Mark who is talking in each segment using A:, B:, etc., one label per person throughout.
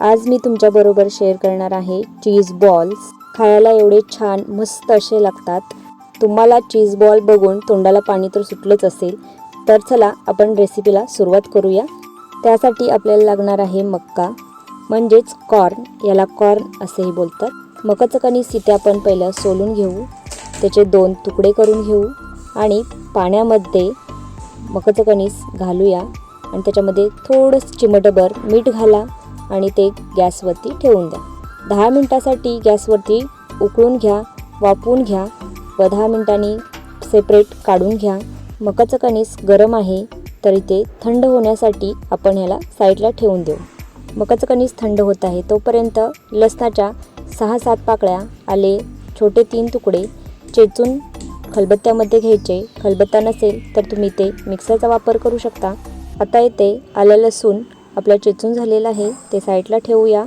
A: आज मी तुमच्याबरोबर शेअर करणार आहे चीज बॉल्स खायला एवढे छान मस्त असे लागतात. तुम्हाला चीज बॉल बघून तोंडाला पाणी तर सुटलंच असेल. तर चला आपण रेसिपीला सुरुवात करूया. त्यासाठी आपल्याला लागणार आहे मक्का म्हणजेच कॉर्न याला कॉर्न असेही बोलतात. मकाचं कणीस इथे आपण पहिलं सोलून घेऊ. त्याचे दोन तुकडे करून घेऊ. आणि पाण्यामध्ये मकाचं कणीस घालूया. आणि त्याच्यामध्ये थोडंसं चिमटभर मीठ घाला. आणि ते गॅसवरती ठेवून द्या. दहा मिनटासाठी गॅसवरती उकळून घ्या वाफवून घ्या. व दहा मिनटांनी सेपरेट काढून घ्या. मकाचं कणीस गरम आहे तरी ते थंड होण्यासाठी आपण ह्याला साईडला ठेवून देऊ. मकाचं कणीस थंड होत आहे तोपर्यंत लसणाच्या सहा सात पाकळ्या आले छोटे तीन तुकडे चेचून खलबत्त्यामध्ये घ्यायचे. खलबत्ता नसेल तर तुम्ही ते मिक्सरचा वापर करू शकता. आता येते आलं लसूण आपलं चेचून झालेलं आहे ते साईडला ठेवूया.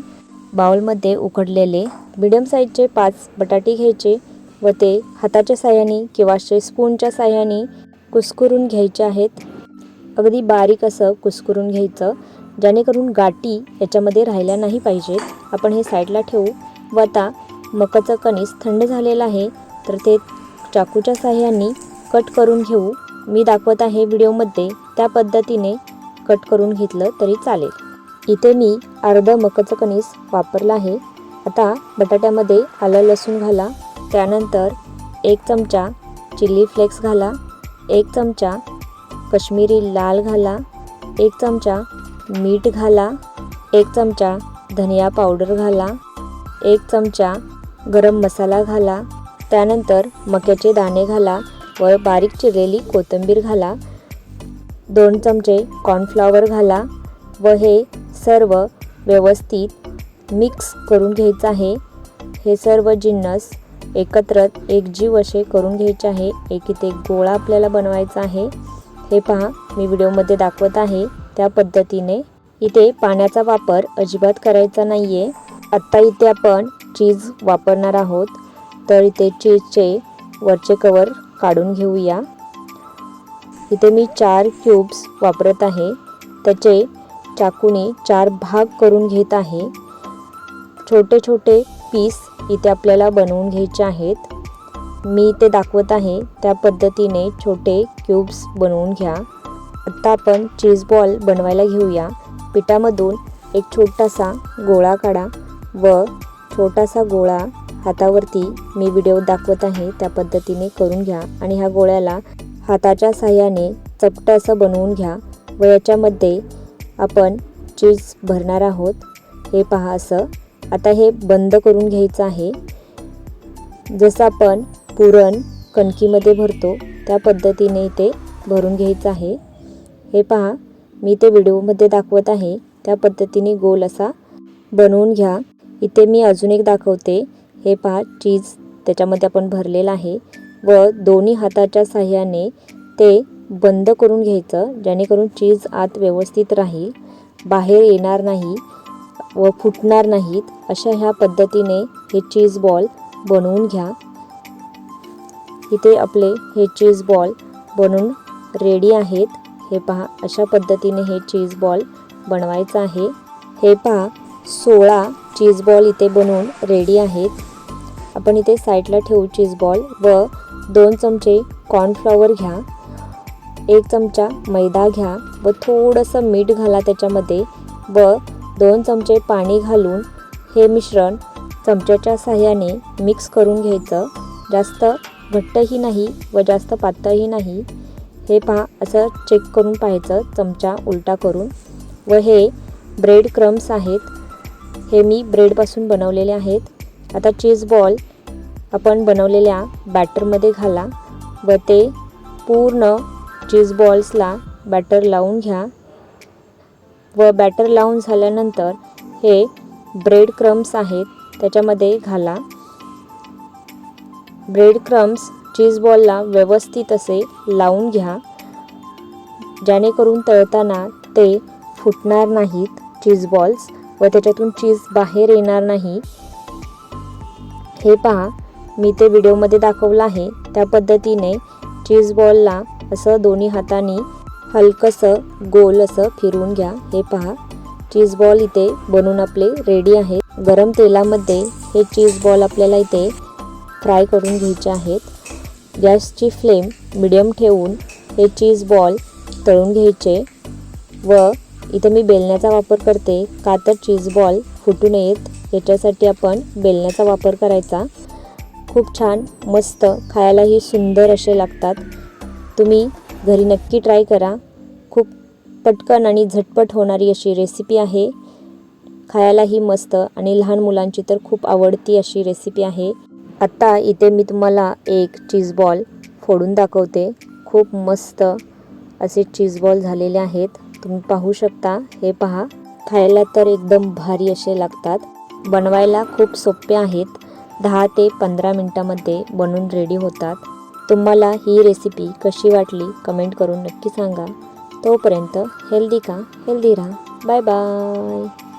A: बाउलमध्ये उकडलेले मिडियम साईजचे पाच बटाटे घ्यायचे व ते हाताच्या साह्याने किंवा असे स्पूनच्या साह्याने कुस्करून घ्यायचे आहेत. अगदी बारीक असं कुस्करून घ्यायचं जेणेकरून गाठी याच्यामध्ये राहिल्या नाही पाहिजेत. आपण हे साईडला ठेवू. व आता मकाचं कणीस थंड झालेलं आहे तर ते चाकूच्या साह्याने कट करून घेऊ. मी दाखवत आहे व्हिडिओमध्ये त्या पद्धतीने कट करून घेतलं तरी चालेल. इथे मी अर्ध मकाचं कणीस वापरलं आहे. आता बटाट्यामध्ये आलं लसूण घाला. त्यानंतर एक चमचा चिली फ्लेक्स घाला. एक चमचा कश्मीरी लाल घाला. एक चमचा मीठ घाला. एक चमचा धनिया पावडर घाला. एक चमचा गरम मसाला घाला. त्यानंतर मक्याचे दाणे घाला व बारीक चिरलेली कोथिंबीर घाला. दोन चमचे कॉर्नफ्लॉवर घाला व हे सर्व व्यवस्थित मिक्स करून घ्यायचं आहे. हे सर्व जिन्नस एकत्र एकजीव असे करून घ्यायचे आहे. एक इथे गोळा आपल्याला बनवायचा आहे. हे पहा मी व्हिडिओमध्ये दाखवत आहे. त्या पद्धतीने इथे पाण्याचा वापर अजिबात करायचा नाही आहे आत्ता इथे आपण चीज वापरणार आहोत. तर इथे चीजचे वरचे कवर काढून घेऊया. इथे मी चार क्यूब्स वापरत आहे. त्याचे चाकूने चार भाग करून घेत आहे. छोटे छोटे पीस इथे आपल्याला बनवून घ्यायचे आहेत. मी इथे दाखवत आहे त्या पद्धतीने छोटे क्यूब्स बनवून घ्या. आत्ता आपण चीज बॉल बनवायला घेऊया. पिठामधून एक छोटासा गोळा काढा व छोटासा गोळा हातावरती मी व्हिडिओ दाखवत आहे त्या पद्धतीने करून घ्या. आणि ह्या गोळ्याला हाताच्या साह्याने चपटं असं बनवून घ्या व याच्यामध्ये आपण चीज भरणार आहोत. हे पहा असं. आता हे बंद करून घ्यायचं आहे. जसं आपण पुरण कणकीमध्ये भरतो त्या पद्धतीने इथे भरून घ्यायचं आहे. हे पहा मी ते व्हिडिओमध्ये दाखवत आहे. त्या पद्धतीने गोल असा बनवून घ्या. इथे मी अजून एक दाखवते. हे पहा चीज त्याच्यामध्ये आपण भरलेलं आहे. व दोन्ही हाताच्या साह्याने ते बंद करून घ्यायचं जेणेकरून चीज आत व्यवस्थित राहील बाहेर येणार नाही व फुटणार नाहीत अशा ह्या पद्धतीने हे चीज बॉल बनवून घ्या. इथे आपले हे चीज बॉल बनवून रेडी आहेत. हे पहा अशा पद्धतीने हे चीज बॉल बनवायचं आहे. हे पहा सोळा चीज बॉल इथे बनवून रेडी आहेत. आपण इथे साईडला ठेवू चीज बॉल व दोन चमचे कॉर्नफ्लॉवर घ्या. एक चमचा मैदा घ्या व थोडंसं मीठ घाला त्याच्यामध्ये व दोन चमचे पाणी घालून हे मिश्रण चमच्याच्या साह्याने मिक्स करून घ्यायचं. जास्त घट्टही नाही व जास्त पातळही नाही. हे पहा असं चेक करून पाहायचं. चमचा उलटा करून. व हे ब्रेड क्रम्स आहेत. हे मी ब्रेडपासून बनवलेले आहेत. आता चीज बॉल आपण बनवलेल्या बॅटरमध्ये घाला व ते पूर्ण चीज बॉल्सला बॅटर लावून घ्या. व बॅटर लावून झाल्यानंतर हे ब्रेड क्रम्स आहेत त्याच्यामध्ये घाला. ब्रेड क्रम्स चीज बॉलला व्यवस्थित असे लावून घ्या जेणेकरून तळताना ते फुटणार नाहीत चीज बॉल्स व त्याच्यातून चीज बाहेर येणार नाही. हे पहा मी ते व्हिडिओमध्ये दाखवलं आहे. त्या पद्धतीने चीज बॉलला असं दोन्ही हाताने हलकंसं गोल असं फिरवून घ्या. हे पहा. चीज बॉल इथे बनवून आपले रेडी आहेत गरम तेलामध्ये हे चीज बॉल आपल्याला इथे फ्राय करून घ्यायचे आहेत. गॅसची फ्लेम मिडियम ठेवून हे चीज बॉल तळून घ्यायचे व इथं मी बेलण्याचा वापर करते. का तर चीज बॉल फुटू नयेत. याच्यासाठी आपण बेलण्याचा वापर करायचा. खूप छान मस्त खायलाही सुंदर असे लागतात. तुम्ही घरी नक्की ट्राय करा. खूप पटकन आणि झटपट होणारी अशी रेसिपी आहे. खायलाही मस्त आणि लहान मुलांची तर खूप आवडती अशी रेसिपी आहे. आत्ता इथे मी तुम्हाला एक चीज बॉल फोडून दाखवते. खूप मस्त असे चीज बॉल झालेले आहेत. तुम्ही पाहू शकता. हे पहा. खायला तर एकदम भारी असे लागतात. बनवायला खूप सोपे आहेत. दहा ते पंधरा मिनटामध्ये बनून रेडी होतात. तुम्हाला ही रेसिपी कशी वाटली कमेंट करून नक्की सांगा. तोपर्यंत हेल्दी का? हेल्दी राहा. Bye bye